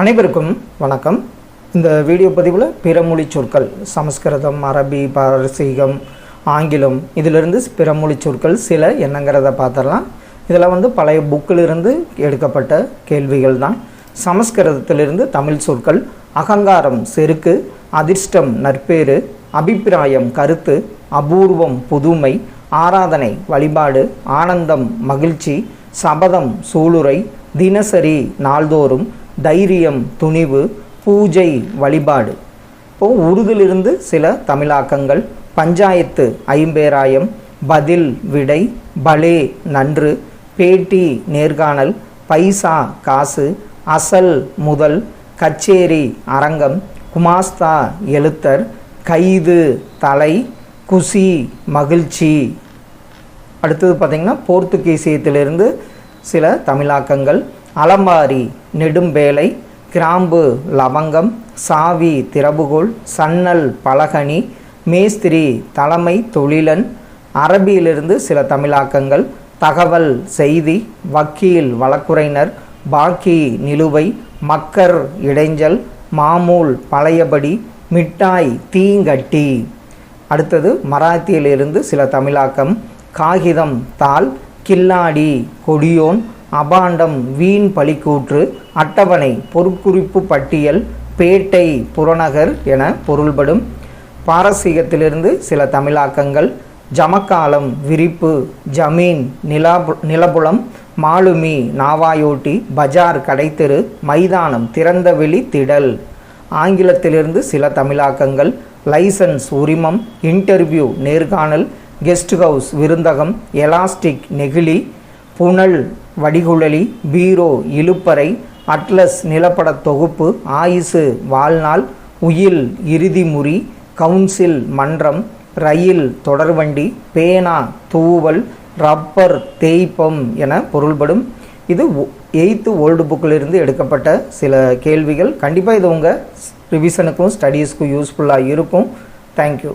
அனைவருக்கும் வணக்கம். இந்த வீடியோ பதிவில் பிறமொழி சொற்கள் சமஸ்கிருதம் அரபி பாரசீகம் ஆங்கிலம் இதிலிருந்து பிறமொழி சொற்கள் சில என்னங்கிறத பார்த்துடலாம். இதில் வந்து பழைய புக்கிலிருந்து எடுக்கப்பட்ட கேள்விகள் தான். சமஸ்கிருதத்திலிருந்து தமிழ் சொற்கள் அகங்காரம் செருக்கு அதிர்ஷ்டம் நற்பேறு அபிப்பிராயம் கருத்து அபூர்வம் புதுமை ஆராதனை வழிபாடு ஆனந்தம் மகிழ்ச்சி சபதம் சூளுரை தினசரி நாள்தோறும் தைரியம் துணிவு பூஜை வழிபாடு. இப்போ உருதிலிருந்து சில தமிழாக்கங்கள் பஞ்சாயத்து ஐம்பேராயம் பதில் விடை பலே நன்று பேட்டி நேர்காணல் பைசா காசு அசல் முதல் கச்சேரி அரங்கம் குமாஸ்தா எழுத்தர் கைது தலை குசி மகிழ்ச்சி. அடுத்தது பார்த்திங்கன்னா போர்த்துகீசியத்திலிருந்து சில தமிழாக்கங்கள் அலமாரி நெடும்பேலை கிராம்பு லவங்கம் சாவி திறவுகோல் சன்னல் பலகனி மேஸ்திரி தலைமை தொழிலன் அரபியிலிருந்து சில தமிழாக்கங்கள் தகவல் செய்தி வக்கீல் வழக்குரைஞர் பாக்கி நிலுவை மக்கர் இடைஞ்சல் மாமூல் பழையபடி மிட்டாய் தீங்கட்டி. அடுத்தது மராத்தியிலிருந்து சில தமிழாக்கம் காகிதம் தாள் கில்லாடி கொடியோன் அபாண்டம் வீண் பழிக்கூற்று அட்டவணை பொருட்குறிப்பு பட்டியல் பேட்டை புறநகர் என பொருள்படும். பாரசீகத்திலிருந்து சில தமிழாக்கங்கள் ஜமக்காலம் விரிப்பு ஜமீன் நிலாபு நிலபுலம் மாலுமி நாவாயோட்டி பஜார் கடைத்தெரு மைதானம் திறந்தவெளி திடல். ஆங்கிலத்திலிருந்து சில தமிழாக்கங்கள் லைசன்ஸ் உரிமம் இன்டர்வியூ நேர்காணல் கெஸ்ட் ஹவுஸ் விருந்தகம் எலாஸ்டிக் நெகிழி புனல் வடிகுழலி பீரோ இழுப்பறை அட்லஸ் நிலப்படத் தொகுப்பு ஆயுசு வாழ்நாள் உயில் இறுதிமுறி கவுன்சில் மன்றம் ரயில் தொடர்வண்டி பேனா தூவல் ரப்பர் தேய்ப்பம் என பொருள்படும். இது எயித்து ஓல்டு புக்கிலிருந்து எடுக்கப்பட்ட சில கேள்விகள். கண்டிப்பாக இது உங்கள் ரிவிஷனுக்கும் ஸ்டடீஸ்க்கும் யூஸ்ஃபுல்லாக இருக்கும். தேங்க்யூ